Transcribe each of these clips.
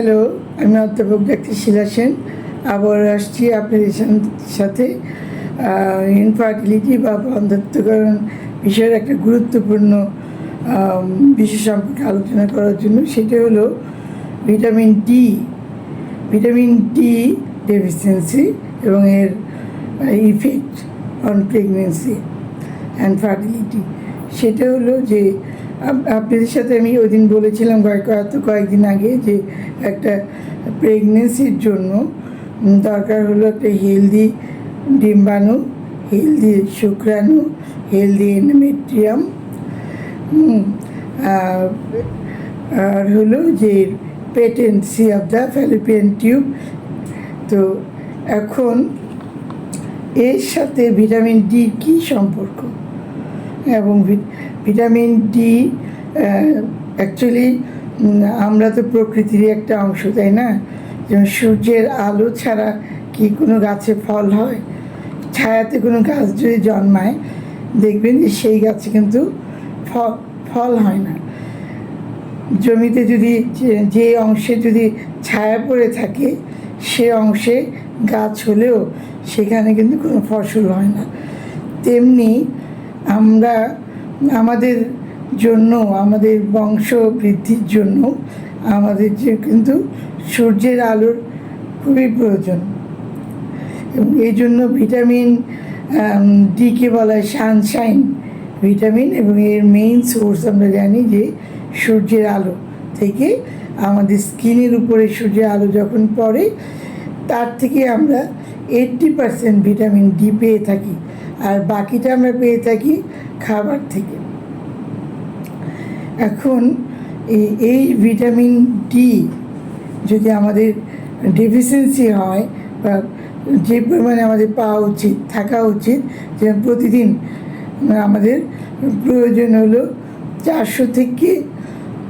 Hello, আমি অধ্যাপক doctor শিলা সেন। আবার আসছি আপনাদের সাথে। ইনফার্টিলিটি বা বন্ধাত্মকরণ বিষয়ের একটা গুরুত্বপূর্ণ বিষয় সম্পর্কে আলোচনা করার জন্য। সেটা হলো vitamin D vitamin D deficiency এবং এর effect on pregnancy and fertility সেটা হলো যে আপনাদের সাথে আমি ওই দিন বলেছিলাম কয়েক কয়েকদিন আগে যে একটা প্রেগনেন্সির জন্য দরকার হলো একটা হেলদি ডিম্বাণু হেলদি শুক্রাণু হেলদি এন্ডোমেট্রিয়াম আর হলো যে patency of the fallopian tube তো এখন এর সাথে ভিটামিন ডি কী সম্পর্ক? এবং ভিটামিন ডি অ্যাকচুয়ালি আমরা তো প্রকৃতিরই একটা অংশ, তাই না? যেমন সূর্যের আলো ছাড়া কি কোনো গাছে ফল হয়? ছায়াতে কোনো গাছ যদি জন্মায়, দেখবেন যে সেই গাছে কিন্তু ফল ফল হয় না। জমিতে যদি যে অংশে যদি ছায়া পড়ে থাকে, সে অংশে গাছ হলেও সেখানে কিন্তু কোনো ফসল হয় না। তেমনি আমরা আমাদের জন্য, আমাদের বংশ বৃদ্ধির জন্য আমাদের যে কিন্তু সূর্যের আলোর খুবই প্রয়োজন। এবং এই জন্য ভিটামিন ডিকে বলা হয় সানশাইন ভিটামিন এবং এর মেইন সোর্স আমরা জানি যে সূর্যের আলো থেকে আমাদের স্কিনের উপরে সূর্যের আলো যখন পড়ে, তার থেকে আমরা এইট্টি পারসেন্ট ভিটামিন ডি পেয়ে থাকি। আর বাকিটা আমরা পেয়ে থাকি খাবার থেকে। এখন এই ভিটামিন ডি যদি আমাদের ডেফিসিয়েন্সি হয় বা যে পরিমাণে আমাদের পাওয়া উচিত, থাকা উচিত যে প্রতিদিন আমাদের প্রয়োজন হলো চারশো থেকে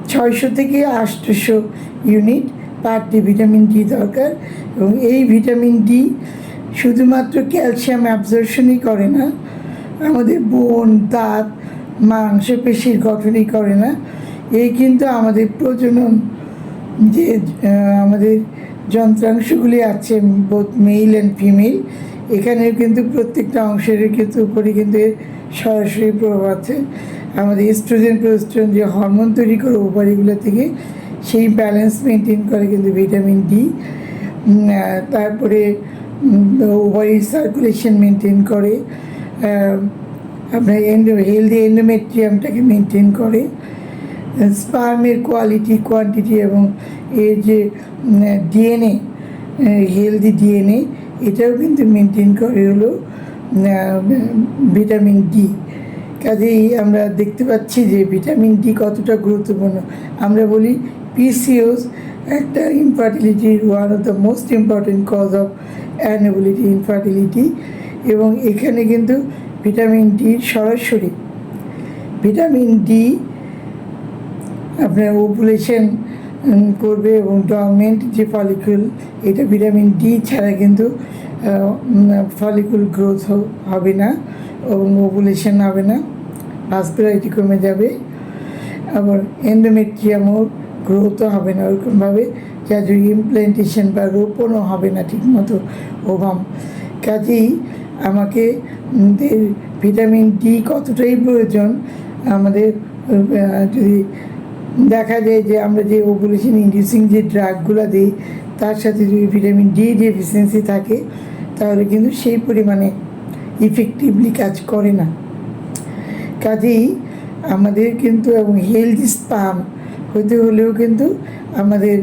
ছয়শো থেকে আটশোশো unit per day vitamin D দরকার এবং এই ভিটামিন ডি শুধুমাত্র ক্যালসিয়াম অ্যাবজর্শনই করে না, আমাদের বোন, দাঁত মাংস পেশির গঠনই করে না। এই কিন্তু আমাদের প্রজনন যে আমাদের যন্ত্রাংশগুলি আছে বোথ মেল অ্যান্ড ফিমেল এখানেও কিন্তু প্রত্যেকটা অংশের কিন্তু উপরে কিন্তু সরাসরি প্রভাব আছে। আমাদের এস্ট্রোজেন প্রোস্ট্রোজেন যে হরমোন তৈরি করে ওভারিগুলো থেকে, সেই ব্যালেন্স মেনটেন করে কিন্তু ভিটামিন ডি তারপরে ওভারি সার্কুলেশন মেনটেন করে আপনার এন্ডো হেলদি এন্ডোমেট্রিয়ামটাকে মেনটেন করে স্পার্মের কোয়ালিটি কোয়ান্টিটি এবং এর যে ডিএনএ হেলদি ডিএনএ এটাও কিন্তু মেনটেন করে হলো ভিটামিন ডি কাজেই আমরা দেখতে পাচ্ছি যে ভিটামিন ডি কতটা গুরুত্বপূর্ণ। আমরা বলি পিসিওস একটা ইনফার্টিলিটির one of the most important cause of inability infertility এবং এখানে কিন্তু ভিটামিন ডি সরাসরি। ভিটামিন ডি আপনার ওপুলেশন করবে এবং ডরমেন্ট যে ফলিকুল এটা ভিটামিন ডি ছাড়া কিন্তু ফলিকুল গ্রোথ হবে না। এবং ওপুলেশন হবে না ভাস্কুলারিটি কমে যাবে, আবার এন্ডোমেট্রিয়ামও গ্রোথও হবে না ওরকমভাবে যা যদি ইমপ্লেন্টেশন বা রোপণও হবে না ঠিকমতো ওভাম। কাজেই আমাকে ভিটামিন ডি কতটাই প্রয়োজন, আমাদের যদি দেখা যায় যে আমরা যে ওভুলেশন ইন্ডিউসিং যে ড্রাগগুলো দিই, তার সাথে যদি ভিটামিন ডি ডেফিসিয়েন্সি থাকে, তাহলে কিন্তু সেই পরিমাণে ইফেক্টিভলি কাজ করে না। কাজেই আমাদের কিন্তু এবং হেলদি স্পাম হতে হলেও কিন্তু আমাদের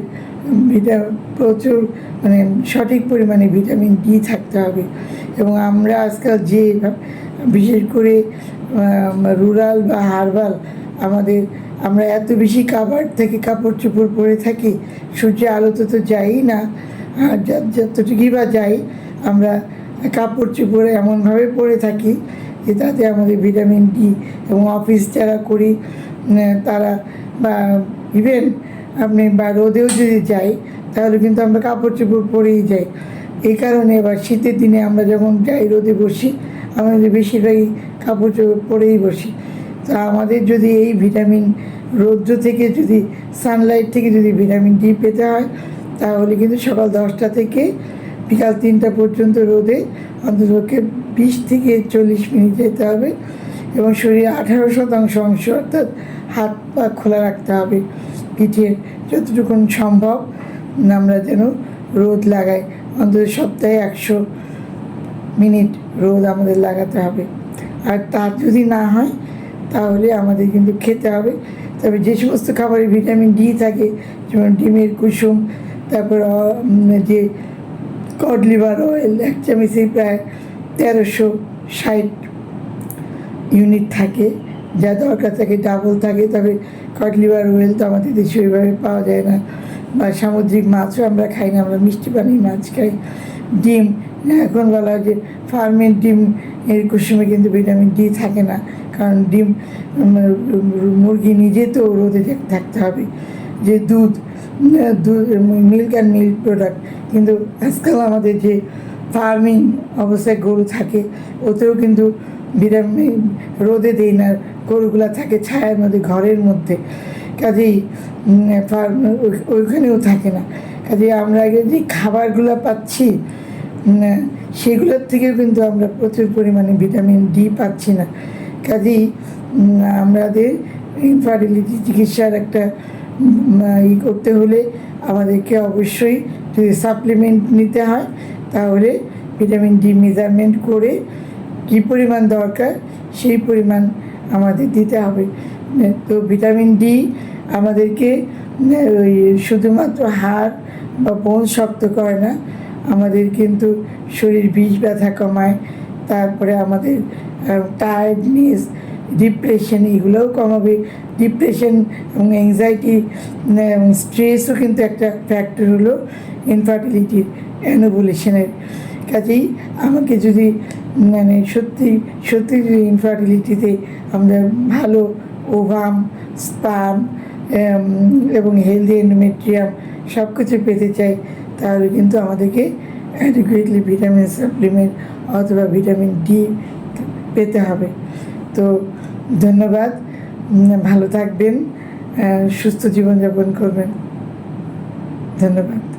ভিটা প্রচুর মানে সঠিক পরিমাণে ভিটামিন ডি থাকতে হবে। এবং আমরা আজকাল যে বিশেষ করে রুরাল বা হার্বাল আমাদের আমরা এত বেশি কাবার থেকে কাপড় চোপড় পরে থাকি, সূর্যের আলোতে তো যাই না। আর যতটুকুই বা যাই, আমরা কাপড় চোপড়ে এমনভাবে পরে থাকি যে তাতে আমাদের ভিটামিন ডি এবং অফিস যারা করি তারা বা ইভেন আপনি বা রোদেও যদি যাই, তাহলে কিন্তু আমরা কাপড় চোপড় পরেই যাই। এই কারণে এবার শীতের দিনে আমরা যখন যাই রোদে বসি, আমাদের বেশিরভাগই কাপড় চোপড় পরেই বসি। তা আমাদের যদি এই ভিটামিন রৌদ্র থেকে যদি, সানলাইট থেকে যদি ভিটামিন ডি পেতে হয়, তাহলে কিন্তু সকাল দশটা থেকে বিকাল তিনটা পর্যন্ত রোদে, অন্ততপক্ষে বিশ থেকে চল্লিশ মিনিট যেতে হবে এবং শরীরে আঠারো শতাংশ অংশ অর্থাৎ হাত পা খোলা রাখতে হবে। পিঠের যতটুকুন সম্ভব আমরা যেন রোদ লাগাই। অন্তত সপ্তাহে একশো মিনিট রোদ আমাদের লাগাতে হবে। আর তার যদি না হয়, তাহলে আমাদের কিন্তু খেতে হবে। তবে যে সমস্ত খাবারে ভিটামিন ডি থাকে, যেমন ডিমের কুসুম, তারপর যে কড লিভার অয়েল, এক চামচে প্রায় তেরোশো ষাট ইউনিট থাকে। যা দরকার থাকে ডাবল থাকে। তবে কড লিভার অয়েল তো আমাদের দেশে ওইভাবে পাওয়া যায় না। বা সামুদ্রিক মাছও আমরা খাই না, আমরা মিষ্টি পানি মাছ খাই। ডিম এখন বলা হয় যে ফার্মের ডিম এর কুসুমে কিন্তু ভিটামিন ডি থাকে না। কারণ ডিম মুরগি নিজে তো রোদে থাকতে হবে। যে দুধ মিল্ক অ্যান্ড মিল্ক প্রোডাক্ট কিন্তু আজকাল আমাদের যে ফার্মিং অবস্থায় গরু থাকে, ওতেও কিন্তু ভিটামিন রোদে দেই না, গরুগুলা থাকে ছায়ার মধ্যে, ঘরের মধ্যে। কাজেই ফার্ম ওইখানেও থাকে না। কাজে আমরা আগে যে খাবারগুলো পাচ্ছি সেগুলোর থেকেও কিন্তু আমরা প্রচুর পরিমাণে ভিটামিন ডি পাচ্ছি না। কাজেই আমাদের ইনফার্টিলিটি চিকিৎসার একটা ই করতে হলে আমাদেরকে অবশ্যই যদি সাপ্লিমেন্ট নিতে হয়, তাহলে ভিটামিন ডি মেজারমেন্ট করে কী পরিমাণ দরকার সেই পরিমাণ আমাদের দিতে হবে। তো ভিটামিন ডি আমাদেরকে ওই শুধুমাত্র হাড় বা বোন শক্ত করে না, আমাদের কিন্তু শরীর বিষ ব্যথা কমায়, তারপরে আমাদের টায়ার্ডনেস ডিপ্রেশন এগুলোও কমাবে ডিপ্রেশন এবং অ্যাংজাইটি এবং স্ট্রেসও কিন্তু একটা ফ্যাক্টর হলো ইনফার্টিলিটির অ্যানোবুলেশনের কাজেই আমাকে যদি মানে সত্যি সত্যি যদি ইনফার্টিলিটিতে আমরা ভালো ওভাম স্পাম এবং হেলদি এন্ডোমেট্রিয়াম সব কিছু পেতে চাই, তাহলে কিন্তু আমাদেরকে অ্যাডিকুয়েটলি ভিটামিন সাপ্লিমেন্ট অথবা ভিটামিন ডি পেতে হবে। তো ধন্যবাদ। ভালো থাকবেন সুস্থ জীবনযাপন করবেন। ধন্যবাদ।